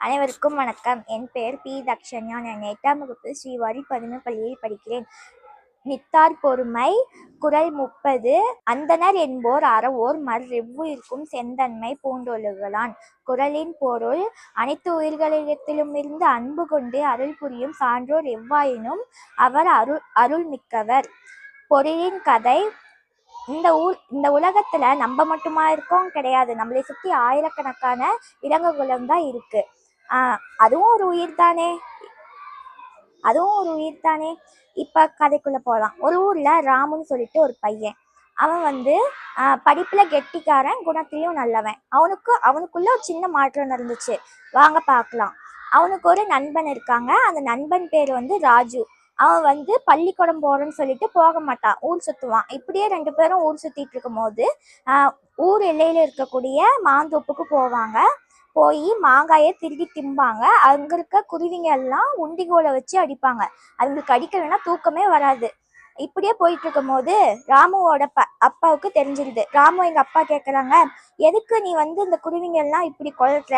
அனைவருக்கும் வணக்கம். என் பெயர் பி. தக்ஷன்யா. நான் எட்டாம் வகுப்பு ஸ்ரீவாரி பதுமை பள்ளியில் படிக்கிறேன். நித்தார் பொறுமை குரல் முப்பது அந்தணர் என்போர் அறவோர் மர் இருக்கும் செந்தன்மை பூண்டொழுகலான். குரலின் பொருள் அனைத்து உயிர்களிடத்திலும் இருந்து அன்பு கொண்டு அருள் புரியும் சான்றோர் எவ்வாயினும் அவர் அருள் அருள் மிக்கவர். பொருளின் கதை இந்த ஊர் இந்த உலகத்துல நம்ம மட்டுமா இருக்கோம்? கிடையாது. நம்மளை சுத்தி ஆயிரக்கணக்கான விலங்குகளும் தான் இருக்கு. அதுவும் ஒரு உயிர் தானே. அதுவும் ஒரு உயிர் தானே. இப்போ கதைக்குள்ளே போகலாம் ஒரு ஊரில் ராமுன்னு சொல்லிட்டு ஒரு பையன். அவன் வந்து படிப்பில் கெட்டிக்காரன் குணத்திலையும் நல்லவன். அவனுக்கு அவனுக்குள்ள ஒரு சின்ன மாற்றம் நடந்துச்சு. வாங்க பார்க்கலாம் அவனுக்கு ஒரு நண்பன் இருக்காங்க. அந்த நண்பன் பேர் வந்து ராஜு. அவன் வந்து பள்ளிக்கூடம் போகிறேன்னு சொல்லிட்டு போக மாட்டான். ஊர் சுற்றுவான் இப்படியே ரெண்டு பேரும் ஊர் சுற்றிட்டு இருக்கும் போது ஊர் எல்லையில் இருக்கக்கூடிய மாந்தோப்புக்கு போவாங்க. போய் மாங்காயை திருடி திம்பாங்க. அங்க இருக்க குருவிங்க எல்லாம் உண்டிகோலை வச்சு அடிப்பாங்க. அவங்களுக்கு அடிக்கலைன்னா தூக்கமே வராது. இப்படியே போயிட்டு இருக்கும் போது ராமுவோட ப அப்பாவுக்கு தெரிஞ்சிருது. ராமு எங்க அப்பா கேக்குறாங்க எதுக்கு நீ வந்து இந்த குருவிங்க எல்லாம் இப்படி கொல்ற?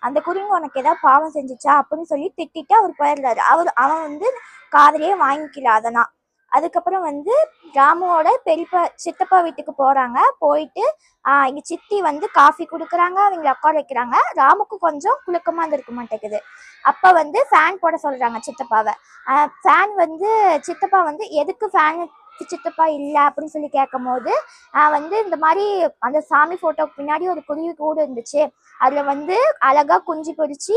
அந்த குருவிங்க உனக்கு ஏதாவது பாவம் செஞ்சுச்சா? அப்படின்னு சொல்லி திட்டிட்டு அவர் போயிடுறாரு. அவர் அவன் வந்து காதலியே வாங்கிக்கல அதெல்லாம். அதுக்கப்புறம் வந்து ராமுவோட பெரியப்பா சித்தப்பா வீட்டுக்கு போறாங்க. போயிட்டு ஆஹ் இங்க சித்தி வந்து காஃபி கொடுக்குறாங்க அவங்கள உட்கார வைக்கிறாங்க. ராமுக்கு கொஞ்சம் குலுக்கமா இருந்திருக்க மாட்டேங்குது. அப்போ வந்து ஃபேன் போட சொல்றாங்க சித்தப்பாவை. ஃபேன் வந்து சித்தப்பா வந்து எதுக்கு ஃபேன் சித்தப்பா இல்லை அப்படின்னு சொல்லி கேட்கும் போது வந்து இந்த மாதிரி அந்த சாமி போட்டோக்கு பின்னாடி ஒரு குருவி கூடு இருந்துச்சு. அதுல வந்து அழகா குஞ்சு பொறிச்சு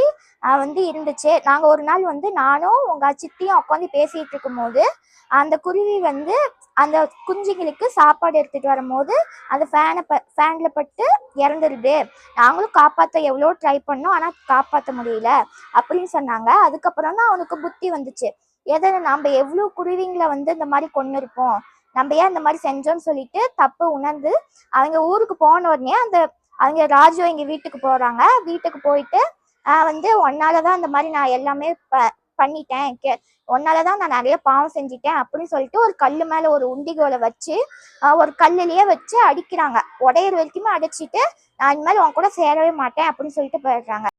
வந்து இருந்துச்சு. நாங்க ஒரு நாள் வந்து நானும் உங்க சித்தியும் உட்காந்து பேசிட்டு இருக்கும்போது அந்த குருவி வந்து அந்த குஞ்சுங்களுக்கு சாப்பாடு எடுத்துட்டு வரும்போது அந்த ஃபேனை ப ஃபேனில் பட்டு இறந்துருது. நாங்களும் காப்பாற்ற எவ்வளோ ட்ரை பண்ணோம் ஆனால் காப்பாற்ற முடியல அப்படின்னு சொன்னாங்க. அதுக்கப்புறம் தான் அவனுக்கு புத்தி வந்துச்சு. எதை நம்ம எவ்வளோ குருவிங்களை வந்து இந்த மாதிரி கொண்டு இருப்போம் நம்ம ஏன் இந்த மாதிரி செஞ்சோம்னு சொல்லிட்டு தப்பு உணர்ந்து அவங்க ஊருக்கு போன உடனே அந்த அவங்க ராஜு எங்க வீட்டுக்கு போறாங்க. வீட்டுக்கு போயிட்டு ஆஹ் வந்து ஒன்னாலதான் இந்த மாதிரி நான் எல்லாமே ப பண்ணிட்டேன். கே உன்னாலதான் நான் நிறைய பாவம் செஞ்சிட்டேன். அப்படின்னு சொல்லிட்டு ஒரு கல்லு மேல ஒரு உண்டிகோலை வச்சு ஒரு கல்லுலயே வச்சு அடிக்கிறாங்க. உடையிற வரைக்குமே அடிச்சிட்டு நான் இனிமேல் உன் கூட சேரவே மாட்டேன். அப்படின்னு சொல்லிட்டு போயிடுறாங்க.